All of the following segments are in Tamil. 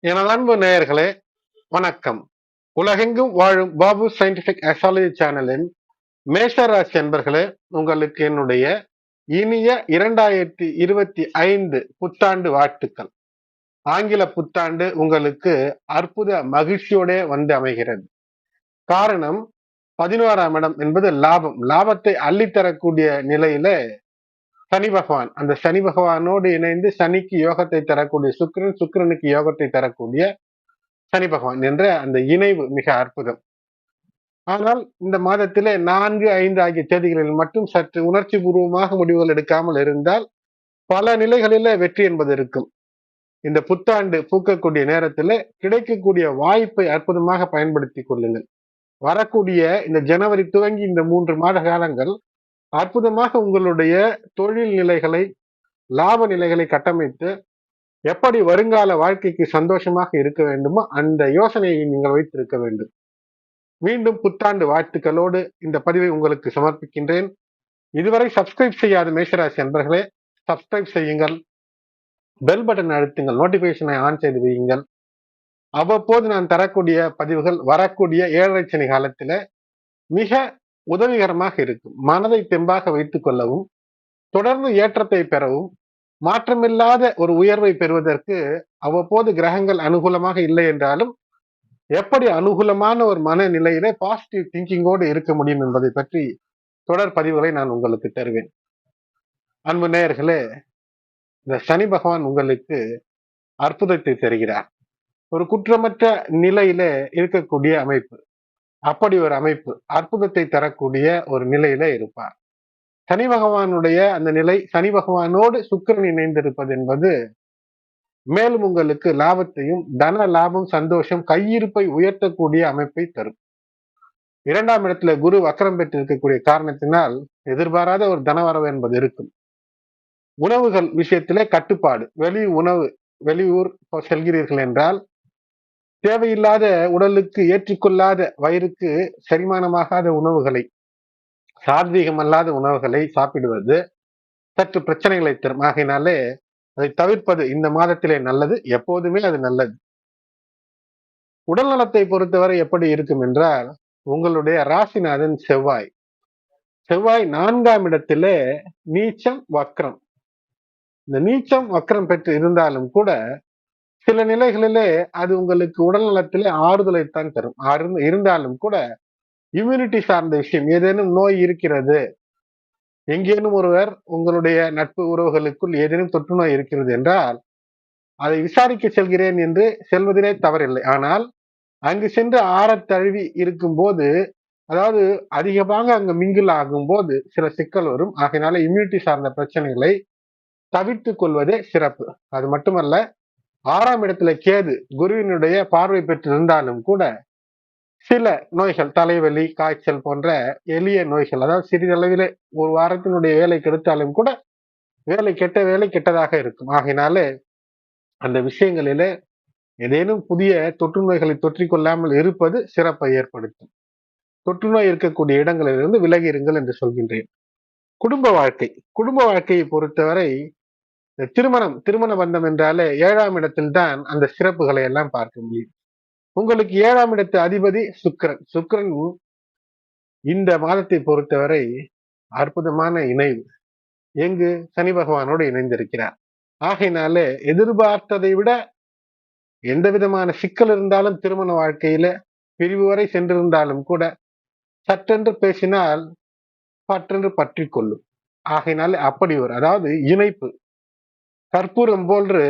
எனது அன்பு நேயர்களே வணக்கம். உலகெங்கும் வாழும் பாபு சயின்டிபிக் அஸ்ட்ராலஜி சேனலின் மேஷராசி அன்பர்களே உங்களுக்கு என்னுடைய இனிய இரண்டாயிரத்தி இருபத்தி ஐந்து புத்தாண்டு வாழ்த்துக்கள். ஆங்கில புத்தாண்டு உங்களுக்கு அற்புத மகிழ்ச்சியோட வந்து அமைகிறது. காரணம் பதினோராம் இடம் என்பது லாபம். லாபத்தை அள்ளித்தரக்கூடிய நிலையில சனி பகவான். அந்த சனி பகவானோடு இணைந்து சனிக்கு யோகத்தை தரக்கூடிய சுக்கரன் சுக்கிரனுக்கு யோகத்தை தரக்கூடிய சனி பகவான் என்ற அந்த இணைவு மிக அற்புதம். ஆனால் இந்த மாதத்திலே நான்கு ஐந்து ஆகிய தேதிகளில் மட்டும் சற்று உணர்ச்சி பூர்வமாக முடிவுகள் எடுக்காமல் இருந்தால் பல நிலைகளில வெற்றி என்பது இருக்கும். இந்த புத்தாண்டு பூக்கக்கூடிய நேரத்துல கிடைக்கக்கூடிய வாய்ப்பை அற்புதமாக பயன்படுத்தி கொள்ளுங்கள். வரக்கூடிய இந்த ஜனவரி துவங்கி இந்த மூன்று மாத காலங்கள் அற்புதமாக உங்களுடைய தொழில் நிலைகளை லாப நிலைகளை கட்டமைத்து எப்படி வருங்கால வாழ்க்கைக்கு சந்தோஷமாக இருக்க வேண்டுமோ அந்த யோசனையை நீங்கள் வைத்திருக்க வேண்டும். மீண்டும் புத்தாண்டு வாழ்த்துக்களோடு இந்த பதிவை உங்களுக்கு சமர்ப்பிக்கின்றேன். இதுவரை சப்ஸ்கிரைப் செய்யாத மேஷராசி அன்பர்களே சப்ஸ்கிரைப் செய்யுங்கள். பெல் பட்டன் அழுத்துங்கள். நோட்டிபிகேஷனை ஆன் செய்து வையுங்கள். அவ்வப்போது நான் தரக்கூடிய பதிவுகள் வரக்கூடிய ஏழரை சனி காலத்தில் மிக உதவிகரமாக இருக்கும். மனதை தெம்பாக வைத்துக் கொள்ளவும் தொடர்ந்து ஏற்றத்தை பெறவும் மாற்றமில்லாத ஒரு உயர்வை பெறுவதற்கு அவ்வப்போது கிரகங்கள் அனுகூலமாக இல்லை என்றாலும் எப்படி அனுகூலமான ஒரு மனநிலையில பாசிட்டிவ் திங்கிங்கோடு இருக்க முடியும் என்பதை பற்றி தொடர் பதிவுகளை நான் உங்களுக்கு தருவேன். அன்பு நேயர்களே இந்த சனி பகவான் உங்களுக்கு அற்புதத்தை தருகிறார். ஒரு குற்றமற்ற நிலையில இருக்கக்கூடிய அமைப்பு. அப்படி ஒரு அமைப்பு அற்புதத்தை தரக்கூடிய ஒரு நிலையில இருப்பார். சனி பகவானுடைய அந்த நிலை சனி பகவானோடு சுக்கரன் இணைந்திருப்பது என்பது மேலும் உங்களுக்கு லாபத்தையும் தன லாபம் சந்தோஷம் கையிருப்பை உயர்த்தக்கூடிய அமைப்பை தரும். இரண்டாம் இடத்துல குரு வக்கரம் பெற்று இருக்கக்கூடிய காரணத்தினால் எதிர்பாராத ஒரு தனவரவு என்பது இருக்கும். உணவுகள் விஷயத்திலே கட்டுப்பாடு வெளி உணவு வெளியூர் செல்கிறீர்கள் என்றால் தேவையில்லாத உடலுக்கு ஏற்றுக்கொள்ளாத வயிறுக்கு செரிமானமாகாத உணவுகளை சாத்வீகம் அல்லாத உணவுகளை சாப்பிடுவது சற்று பிரச்சனைகளை தரும். ஆகையினாலே அதை தவிர்ப்பது இந்த மாதத்திலே நல்லது எப்போதுமே அது நல்லது. உடல் நலத்தை பொறுத்தவரை எப்படி இருக்கும் என்றால் உங்களுடைய ராசிநாதன் செவ்வாய். செவ்வாய் நான்காம் இடத்திலே நீச்சம் வக்ரம். இந்த நீச்சம் வக்ரம் பெற்று இருந்தாலும் கூட சில நிலைகளிலே அது உங்களுக்கு உடல் நலத்திலே ஆறுதலைத்தான் தரும். இருந்தாலும் கூட இம்யூனிட்டி சார்ந்த விஷயம் ஏதேனும் நோய் இருக்கிறது எங்கேனும் ஒருவர் உங்களுடைய நட்பு உறவுகளுக்குள் ஏதேனும் தொற்று நோய் இருக்கிறது என்றால் அதை விசாரிக்க செல்கிறேன் என்று செல்வதிலே தவறில்லை. ஆனால் அங்கு சென்று ஆற தழுவி இருக்கும் போது அதாவது அதிகமாக அங்கு மிங்கில் ஆகும் போது சில சிக்கல் வரும். ஆகையினால இம்யூனிட்டி சார்ந்த பிரச்சனைகளை தவிர்த்து கொள்வதே சிறப்பு. அது மட்டுமல்ல ஆறாம் இடத்துல கேது குருவினுடைய பார்வை பெற்றிருந்தாலும் கூட சில நோய்கள் தலைவலி காய்ச்சல் போன்ற எளிய நோய்கள் அதாவது சிறிதளவில் ஒரு வாரத்தினுடைய வேலை கெடுத்தாலும் கூட வேலை கெட்ட வேலை கெட்டதாக இருக்கும். ஆகினாலே அந்த விஷயங்களில ஏதேனும் புதிய தொற்று நோய்களை தொற்றிக்கொள்ளாமல் இருப்பது சிறப்பை ஏற்படுத்தும். தொற்று நோய் இருக்கக்கூடிய இடங்களிலிருந்து விலகி இருங்கள் என்று சொல்கின்றேன். குடும்ப வாழ்க்கை. குடும்ப வாழ்க்கையை பொறுத்தவரை திருமணம் திருமண பந்தம் என்றாலே ஏழாம் இடத்தில் தான் அந்த சிறப்புகளை எல்லாம் பார்க்க முடியும். உங்களுக்கு ஏழாம் இடத்து அதிபதி சுக்கரன். சுக்கரன் இந்த மாதத்தை பொறுத்தவரை அற்புதமான இணைவு. எங்கு? சனி பகவானோடு இணைந்திருக்கிறார். ஆகையினாலே எதிர்பார்த்ததை விட எந்த விதமான சிக்கல் இருந்தாலும் திருமண வாழ்க்கையில பிரிவு வரை சென்றிருந்தாலும் கூட சற்றென்று பேசினால் பற்றென்று பற்றி கொள்ளும் ஆகையினாலே அப்படி ஒரு அதாவது இணைப்பு. கற்பூரம் போன்று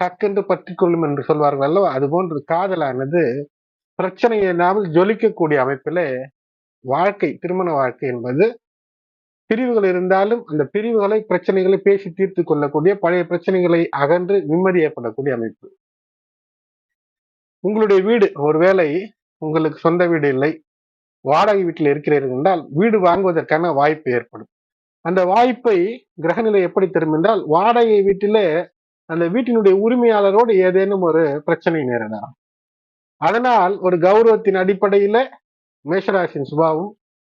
கக்கென்று பற்றி கொள்ளும் என்று சொல்வார்கள் அல்லவா? அது போன்று காதலானது பிரச்சனை இல்லாமல் ஜொலிக்கக்கூடிய அமைப்பிலே வாழ்க்கை திருமண வாழ்க்கை என்பது பிரிவுகள் இருந்தாலும் அந்த பிரிவுகளை பிரச்சனைகளை பேசி தீர்த்து கொள்ளக்கூடிய பழைய பிரச்சனைகளை அகன்று நிம்மதி ஏற்படக்கூடிய அமைப்பு. உங்களுடைய வீடு ஒருவேளை உங்களுக்கு சொந்த வீடு இல்லை. வாடகை வீட்டில் இருக்கிறீர்கள் என்றால் வீடு வாங்குவதற்கான வாய்ப்பு ஏற்படும். அந்த வாய்ப்பை கிரகநிலை எப்படி தரும் என்றால் வாடகை வீட்டிலே அந்த வீட்டினுடைய உரிமையாளரோடு ஏதேனும் ஒரு பிரச்சனை நேரிடலாம். அதனால் ஒரு கௌரவத்தின் அடிப்படையில மேஷராசின் சுபாவம்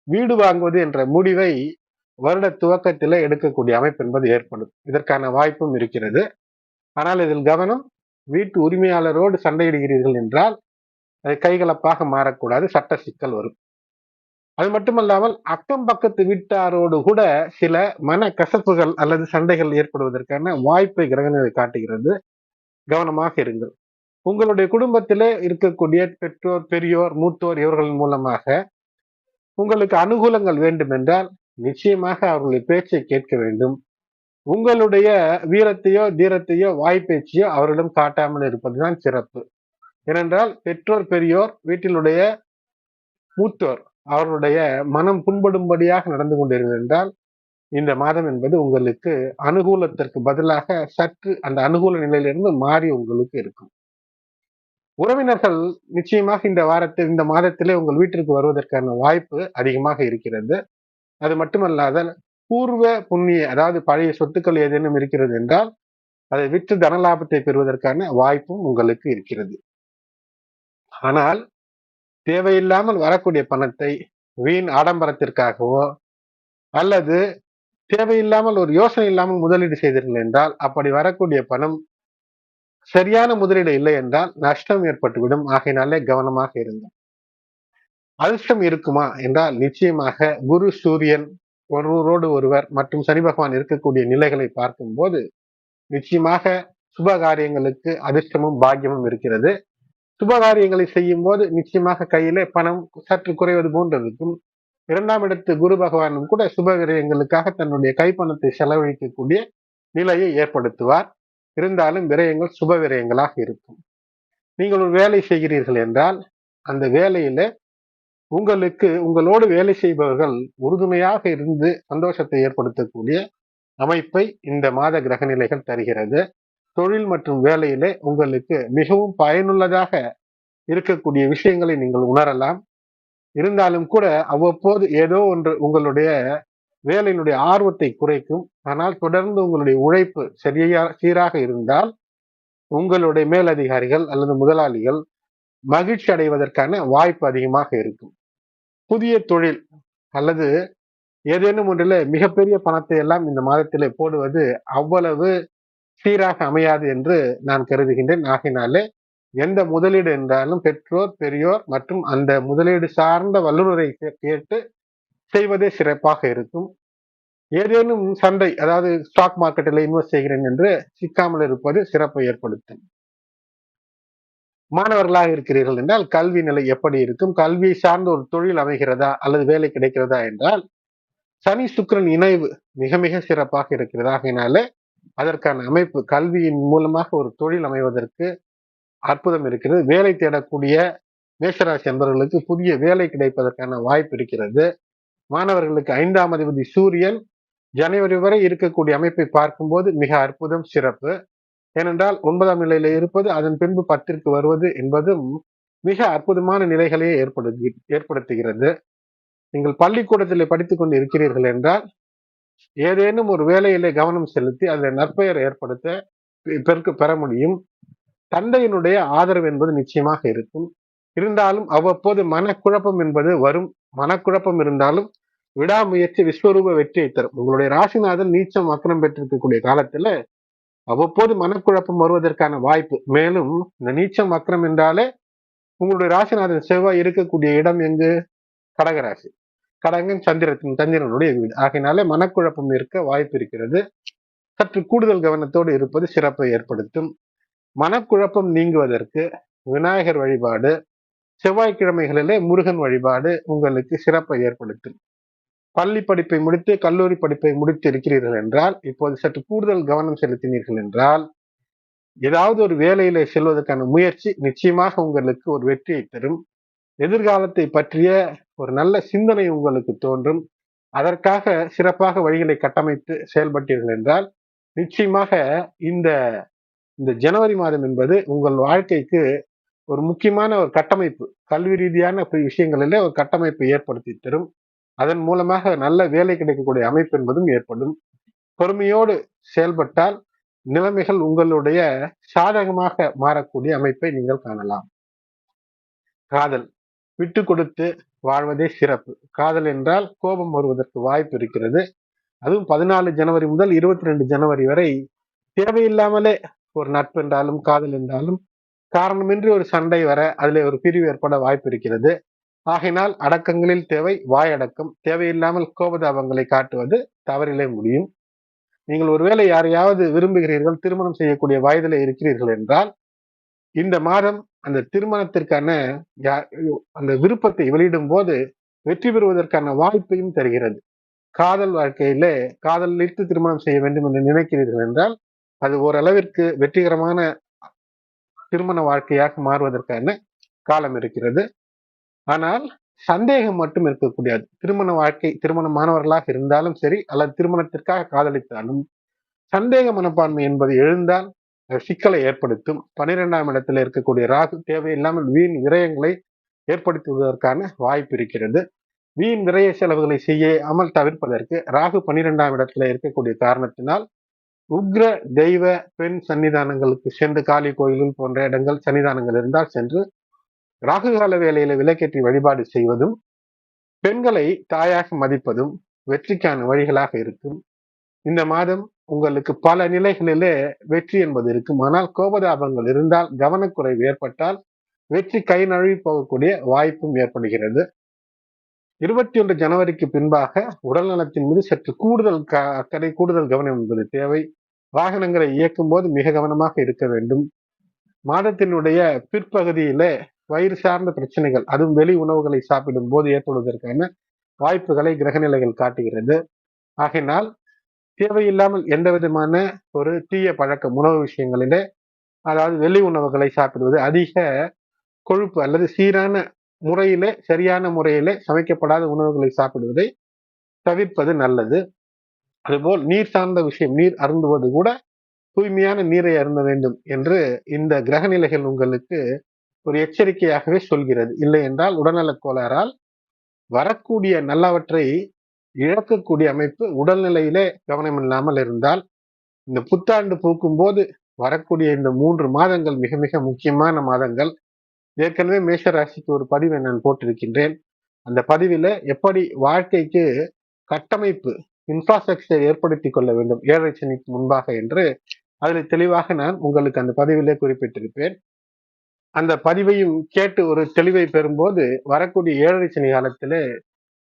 வீடு வாங்குவது என்ற முடிவை வருட துவக்கத்தில் எடுக்கக்கூடிய அமைப்பு என்பது ஏற்படும். இதற்கான வாய்ப்பும் இருக்கிறது. ஆனால் இதில் கவனம் வீட்டு உரிமையாளரோடு சண்டையிடுகிறீர்கள் என்றால் அது கைகலப்பாக மாறக்கூடாது சட்ட சிக்கல் வரும். அது மட்டுமல்லாமல் அக்கம் பக்கத்து வீட்டாரோடு கூட சில மன கசப்புகள் அல்லது சண்டைகள் ஏற்படுவதற்கான வாய்ப்பை கிரகணங்கள் காட்டுகிறது. கவனமாக இருங்கள். உங்களுடைய குடும்பத்திலே இருக்கக்கூடிய பெற்றோர் பெரியோர் மூத்தோர் இவர்களின் மூலமாக உங்களுக்கு அனுகூலங்கள் வேண்டும் என்றால் நிச்சயமாக அவர்களுடைய பேச்சை கேட்க வேண்டும். உங்களுடைய வீரத்தையோ தீரத்தையோ வாய்ப்பேச்சையோ அவரிடம் காட்டாமல் இருப்பதுதான் சிறப்பு. ஏனென்றால் பெற்றோர் பெரியோர் வீட்டினுடைய மூத்தோர் அவருடைய மனம் புண்படும்படியாக நடந்து கொண்டிருக்கிறது என்றால் இந்த மாதம் என்பது உங்களுக்கு அனுகூலத்திற்கு பதிலாக சற்று அந்த அனுகூல நிலையிலிருந்து மாறி உங்களுக்கு இருக்கும். உறவினர்கள் நிச்சயமாக இந்த வாரத்தில் இந்த மாதத்திலே உங்கள் வீட்டிற்கு வருவதற்கான வாய்ப்பு அதிகமாக இருக்கிறது. அது மட்டுமல்லாத பூர்வ புண்ணிய அதாவது பழைய சொத்துக்கள் ஏதேனும் இருக்கிறது என்றால் அதை விற்று தனலாபத்தை பெறுவதற்கான வாய்ப்பும் உங்களுக்கு இருக்கிறது. ஆனால் தேவையில்லாமல் வரக்கூடிய பணத்தை வீண் ஆடம்பரத்திற்காகவோ அல்லது தேவையில்லாமல் ஒரு யோசனை இல்லாமல் முதலீடு செய்தீர்கள் என்றால் அப்படி வரக்கூடிய பணம் சரியான முதலீடு இல்லை என்றால் நஷ்டம் ஏற்பட்டுவிடும். ஆகையினாலே கவனமாக இருங்கள். அதிர்ஷ்டம் இருக்குமா என்றால் நிச்சயமாக குரு சூரியன் ஒருவரோடு ஒருவர் மற்றும் சனி பகவான் இருக்கக்கூடிய நிலைகளை பார்க்கும்போது நிச்சயமாக சுப காரியங்களுக்கு அதிர்ஷ்டமும் பாக்கியமும் இருக்கிறது. சுபகாரியங்களை செய்யும் போது நிச்சயமாக கையிலே பணம் சற்று குறைவது போன்றதுக்கும் இரண்டாம் இடத்து குரு பகவானும் கூட சுப விரயங்களுக்காக தன்னுடைய கைப்பணத்தை செலவழிக்கக்கூடிய நிலையை ஏற்படுத்துவார். இருந்தாலும் விரயங்கள் சுப விரயங்களாக இருக்கும். நீங்கள் ஒரு வேலை செய்கிறீர்கள் என்றால் அந்த வேலையில உங்களுக்கு உங்களோடு வேலை செய்பவர்கள் உறுதுணையாக இருந்து சந்தோஷத்தை ஏற்படுத்தக்கூடிய அமைப்பை இந்த மாத கிரகநிலைகள் தருகிறது. தொழில் மற்றும் வேலையிலே உங்களுக்கு மிகவும் பயனுள்ளதாக இருக்கக்கூடிய விஷயங்களை நீங்கள் உணரலாம். இருந்தாலும் கூட அவ்வப்போது ஏதோ ஒன்று உங்களுடைய வேலையினுடைய ஆர்வத்தை குறைக்கும். ஆனால் தொடர்ந்து உங்களுடைய உழைப்பு சரியா சீராக இருந்தால் உங்களுடைய மேலதிகாரிகள் அல்லது முதலாளிகள் மகிழ்ச்சி அடைவதற்கான வாய்ப்பு அதிகமாக இருக்கும். புதிய தொழில் அல்லது ஏதேனும் ஒன்றில் மிகப்பெரிய பணத்தை எல்லாம் இந்த மாதத்திலே போடுவது அவ்வளவு சீராக அமையாது என்று நான் கருதுகின்றேன். ஆகினாலே எந்த முதலீடு என்றாலும் பெற்றோர் பெரியோர் மற்றும் அந்த முதலீடு சார்ந்த வல்லுநரை கேட்டு செய்வதே சிறப்பாக இருக்கும். ஏதேனும் சந்தை அதாவது ஸ்டாக் மார்க்கெட்டில் இன்வெஸ்ட் செய்கிறேன் என்று சிக்காமல் இருப்பது சிறப்பை ஏற்படுத்தும். மாணவர்களாக இருக்கிறீர்கள் என்றால் கல்வி நிலை எப்படி இருக்கும்? கல்வியை சார்ந்த ஒரு தொழில் அமைகிறதா? அல்லது வேலை கிடைக்கிறதா என்றால் சனி சுக்கரன் இணைவு மிக மிக சிறப்பாக இருக்கிறது. அதற்கான அமைப்பு கல்வியின் மூலமாக ஒரு தொழில் அமைவதற்கு அற்புதம் இருக்கிறது. வேலை தேடக்கூடிய மேஷராசி என்பவர்களுக்கு புதிய வேலை கிடைப்பதற்கான வாய்ப்பு இருக்கிறது. மாணவர்களுக்கு ஐந்தாம் அதிபதி சூரியன் ஜனவரி வரை இருக்கக்கூடிய அமைப்பை பார்க்கும்போது மிக அற்புதம் சிறப்பு. ஏனென்றால் ஒன்பதாம் நிலையில இருப்பது அதன் பின்பு பத்திற்கு வருவது என்பதும் மிக அற்புதமான நிலைகளையே ஏற்படுத்தி ஏற்படுத்துகிறது. நீங்கள் பள்ளிக்கூடத்தில் படித்துக் கொண்டு இருக்கிறீர்கள் என்றால் ஏதேனும் ஒரு வேலையிலே கவனம் செலுத்தி அதில் நற்பெயர் ஏற்படுத்த பெருக்கு பெற முடியும். தந்தையினுடைய ஆதரவு என்பது நிச்சயமாக இருக்கும். இருந்தாலும் அவ்வப்போது மனக்குழப்பம் என்பது வரும். மனக்குழப்பம் இருந்தாலும் விடாமுயற்சி விஸ்வரூப வெற்றியை தரும். உங்களுடைய ராசிநாதன் நீச்சம் அக்கரம் பெற்றிருக்கக்கூடிய காலத்துல அவ்வப்போது மனக்குழப்பம் வருவதற்கான வாய்ப்பு. மேலும் இந்த நீச்சம் அக்கரம் என்றாலே உங்களுடைய ராசிநாதன் செவ்வாய் இருக்கக்கூடிய இடம் எங்கு? கடகராசி. கடகன் சந்திரத்தின் சந்திரனுடைய வீடு. ஆகையினாலே மனக்குழப்பம் இருக்க வாய்ப்பு இருக்கிறது. சற்று கூடுதல் கவனத்தோடு இருப்பது சிறப்பை ஏற்படுத்தும். மனக்குழப்பம் நீங்குவதற்கு விநாயகர் வழிபாடு செவ்வாய்க்கிழமைகளிலே முருகன் வழிபாடு உங்களுக்கு சிறப்பை ஏற்படுத்தும். பள்ளி படிப்பை முடித்து கல்லூரி படிப்பை முடித்து இருக்கிறீர்கள் என்றால் இப்போது சற்று கூடுதல் கவனம் செலுத்தினீர்கள் என்றால் ஏதாவது ஒரு வேலையில செல்வதற்கான முயற்சி நிச்சயமாக உங்களுக்கு ஒரு வெற்றியை தரும். எதிர்காலத்தை பற்றிய ஒரு நல்ல சிந்தனை உங்களுக்கு தோன்றும். அதற்காக சிறப்பாக வழிகளை கட்டமைத்து செயல்பட்டீர்கள் என்றால் நிச்சயமாக இந்த இந்த ஜனவரி மாதம் என்பது உங்கள் வாழ்க்கைக்கு ஒரு முக்கியமான ஒரு கட்டமைப்பு. கல்வி ரீதியான விஷயங்களிலே ஒரு கட்டமைப்பை ஏற்படுத்தி தரும். அதன் மூலமாக நல்ல வேலை கிடைக்கக்கூடிய அமைப்பு என்பதும் ஏற்படும். பொறுமையோடு செயல்பட்டால் நிலைமைகள் உங்களுடைய சாதகமாக மாறக்கூடிய அமைப்பை நீங்கள் காணலாம். காதல். விட்டு கொடுத்து வாழ்வதே சிறப்பு. காதல் என்றால் கோபம் வருவதற்கு வாய்ப்பு இருக்கிறது. அதுவும் பதினாலு ஜனவரி முதல் இருபத்தி ரெண்டு ஜனவரி வரை தேவையில்லாமலே ஒரு நட்பு என்றாலும் காதல் என்றாலும் காரணமின்றி ஒரு சண்டை வர அதில் ஒரு பிரிவு ஏற்பட வாய்ப்பு இருக்கிறது. ஆகையினால் அடக்கங்களில் தேவை வாயடக்கம். தேவையில்லாமல் கோபதாபங்களை காட்டுவது தவறிலே முடியும். நீங்கள் ஒருவேளை யாரையாவது விரும்புகிறீர்கள் திருமணம் செய்யக்கூடிய வயதில் இருக்கிறீர்கள் என்றால் இந்த மாதம் அந்த திருமணத்திற்கான அந்த விருப்பத்தை வெளியிடும் போது வெற்றி பெறுவதற்கான வாய்ப்பையும் தருகிறது. காதல் வாழ்க்கையில காதலித்து திருமணம் செய்ய வேண்டும் என்று நினைக்கிறீர்கள் என்றால் அது ஓரளவிற்கு வெற்றிகரமான திருமண வாழ்க்கையாக மாறுவதற்கான காலம் இருக்கிறது. ஆனால் சந்தேகம் மட்டும் இருக்கக்கூடாது திருமண வாழ்க்கை திருமணமானவர்களாக இருந்தாலும் சரி அல்லது திருமணத்திற்காக காதலித்தாலும் சந்தேக மனப்பான்மை என்பது எழுந்தால் சிக்கலை ஏற்படுத்தும். பனிரெண்டாம் இடத்துல இருக்கக்கூடிய ராகு தேவையில்லாமல் வீண் விரயங்களை ஏற்படுத்துவதற்கான வாய்ப்பு இருக்கிறது. வீண் விரய செலவுகளை செய்யாமல் தவிர்ப்பதற்கு ராகு பனிரெண்டாம் இடத்துல இருக்கக்கூடிய காரணத்தினால் உக்ர தெய்வ பெண் சன்னிதானங்களுக்கு சென்று காளி கோயில்கள் போன்ற இடங்கள் சன்னிதானங்கள் இருந்தால் சென்று ராகு கால வேலையில விலக்கேற்றி வழிபாடு செய்வதும் பெண்களை தாயாக மதிப்பதும் வெற்றிக்கான வழிகளாக இருக்கும். இந்த மாதம் உங்களுக்கு பல நிலைகளிலே வெற்றி என்பது இருக்கும். ஆனால் கோபதாபங்கள் இருந்தால் கவனக்குறைவு ஏற்பட்டால் வெற்றி கை நழுவி போகக்கூடிய வாய்ப்பும் ஏற்படுகிறது. இருபத்தி ஒன்று ஜனவரிக்கு பின்பாக உடல் நலத்தின் மீது சற்று கூடுதல் அக்கறை கூடுதல் கவனம் என்பது தேவை. வாகனங்களை இயக்கும் போது மிக கவனமாக இருக்க வேண்டும். மாதத்தினுடைய பிற்பகுதியிலே வயிறு சார்ந்த பிரச்சனைகள் அதுவும் வெளி உணவுகளை சாப்பிடும் போது ஏற்படுவதற்கான வாய்ப்புகளை கிரகநிலைகள் காட்டுகிறது. ஆகையினால் தேவையில்லாமல் எந்த விதமான ஒரு தீய பழக்கம் உணவு விஷயங்களிலே அதாவது வெளி உணவுகளை சாப்பிடுவது அதிக கொழுப்பு அல்லது சீரான முறையிலே சரியான முறையிலே சமைக்கப்படாத உணவுகளை சாப்பிடுவதை தவிர்ப்பது நல்லது. அதுபோல் நீர் சார்ந்த விஷயம் நீர் அருந்துவது கூட தூய்மையான நீரை அருந்த வேண்டும் என்று இந்த கிரகநிலைகள் உங்களுக்கு ஒரு எச்சரிக்கையாகவே சொல்கிறது. இல்லை என்றால் உடல்நலக் கோளாறால் வரக்கூடிய நல்லவற்றை இழக்கக்கூடிய அமைப்பு உடல்நிலையிலே கவனம் இல்லாமல் இருந்தால் இந்த புத்தாண்டு பூக்கும் போது வரக்கூடிய இந்த மூன்று மாதங்கள் மிக மிக முக்கியமான மாதங்கள். ஏற்கனவே மேஷ ராசிக்கு ஒரு பதிவை நான் போட்டிருக்கின்றேன். அந்த பதிவில் எப்படி வாழ்க்கைக்கு கட்டமைப்பு இன்ஃப்ராஸ்ட்ரக்சர் ஏற்படுத்தி கொள்ள வேண்டும் ஏழரை சனிக்கு முன்பாக என்று அதில் தெளிவாக நான் உங்களுக்கு அந்த பதிவிலே குறிப்பிட்டிருப்பேன். அந்த பதிவையும் கேட்டு ஒரு தெளிவை பெறும்போது வரக்கூடிய ஏழரை சனி காலத்திலே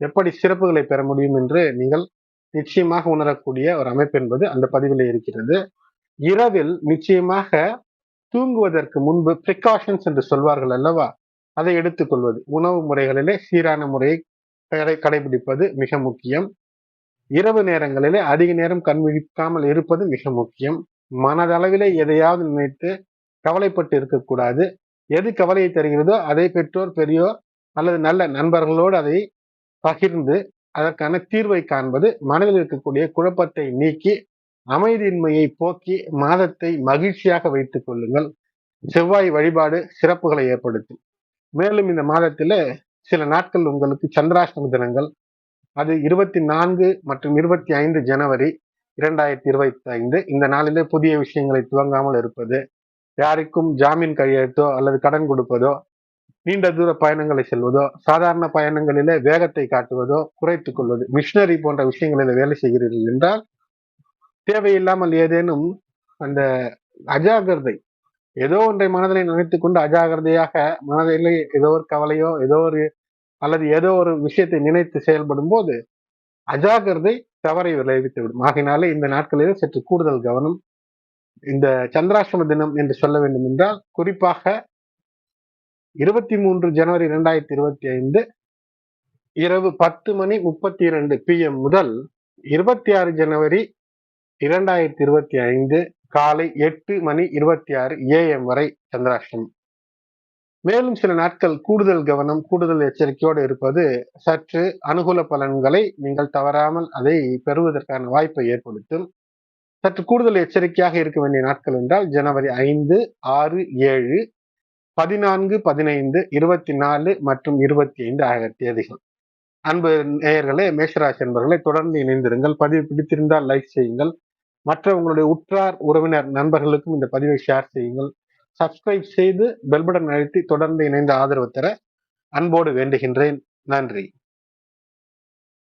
எப்படி சிறப்புகளை பெற முடியும் என்று நீங்கள் நிச்சயமாக உணரக்கூடிய ஒரு அமைப்பு என்பது அந்த பதிவில் இருக்கிறது. இரவில் நிச்சயமாக தூங்குவதற்கு முன்பு ப்ரிகாஷன்ஸ் என்று சொல்வார்கள் அல்லவா? அதை எடுத்துக்கொள்வது. உணவு முறைகளிலே சீரான முறையை கடைபிடிப்பது மிக முக்கியம். இரவு நேரங்களிலே அதிக நேரம் கண் விழிக்காமல் இருப்பது மிக முக்கியம். மனதளவிலே எதையாவது நினைத்து கவலைப்பட்டு இருக்கக்கூடாது. எது கவலையை தருகிறதோ அதை பெற்றோர் பெரியோர் அல்லது நல்ல நண்பர்களோடு அதை பகிர்ந்து அதற்கான தீர்வை காண்பது மனதில் இருக்கக்கூடிய குழப்பத்தை நீக்கி அமைதியின்மையை போக்கி மாதத்தை மகிழ்ச்சியாக வைத்துக் கொள்ளுங்கள். செவ்வாய் வழிபாடு சிறப்புகளை ஏற்படுத்தும். மேலும் இந்த மாதத்தில் சில நாட்கள் உங்களுக்கு சந்திராஷ்டம தினங்கள். அது இருபத்தி நான்கு மற்றும் இருபத்தி ஐந்து ஜனவரி இரண்டாயிரத்தி இருபத்தி ஐந்து இந்த நாளிலே புதிய விஷயங்களை துவங்காமல் இருப்பது யாருக்கும் ஜாமீன் கையெழுத்தோ அல்லது கடன் கொடுப்பதோ நீண்ட தூர பயணங்களை செல்வதோ சாதாரண பயணங்களிலே வேகத்தை காட்டுவதோ குறைத்துக் கொள்வது மிஷினரி போன்ற விஷயங்களில் வேலை செய்கிறீர்கள் என்றால் தேவையில்லாமல் ஏதேனும் அந்த அஜாகிரதை ஏதோ ஒன்றை மனதில் நினைத்து கொண்டு அஜாகிரதையாக மனதிலே ஏதோ ஒரு கவலையோ ஏதோ ஒரு அல்லது ஏதோ ஒரு விஷயத்தை நினைத்து செயல்படும் போது அஜாகிரதை தவறை விளைவித்து விடும். ஆகினாலே இந்த நாட்களில் சற்று கூடுதல் கவனம் இந்த சந்திராசிரம தினம் என்று சொல்ல வேண்டும் என்றால் குறிப்பாக இருபத்தி மூன்று ஜனவரி இரண்டாயிரத்தி இருபத்தி ஐந்து இரவு பத்து மணி முப்பத்தி இரண்டு பிஎம் முதல் இருபத்தி ஆறு ஜனவரி இரண்டாயிரத்தி இருபத்தி ஐந்து காலை எட்டு மணி இருபத்தி ஆறு ஏஎம் வரை சந்திராஷ்டம் மேலும் சில நாட்கள் கூடுதல் கவனம் கூடுதல் எச்சரிக்கையோடு இருப்பது சற்று அனுகூல பலன்களை நீங்கள் தவறாமல் அதை பெறுவதற்கான வாய்ப்பை ஏற்படுத்தும். சற்று கூடுதல் எச்சரிக்கையாக இருக்க வேண்டிய நாட்கள் என்றால் ஜனவரி ஐந்து ஆறு ஏழு பதினான்கு பதினைந்து இருபத்தி நாலு மற்றும் இருபத்தி ஐந்து ஆகிய தேதிகள். அன்பு நேயர்களே மேஷராசி என்பவர்களை தொடர்ந்து இணைந்திருங்கள். பதிவு பிடித்திருந்தால் லைக் செய்யுங்கள். மற்ற உங்களுடைய உற்றார் உறவினர் நண்பர்களுக்கும் இந்த பதிவை ஷேர் செய்யுங்கள். சப்ஸ்கிரைப் செய்து பெல்படன் அழுத்தி தொடர்ந்து இணைந்த ஆதரவு தர அன்போடு வேண்டுகின்றேன். நன்றி.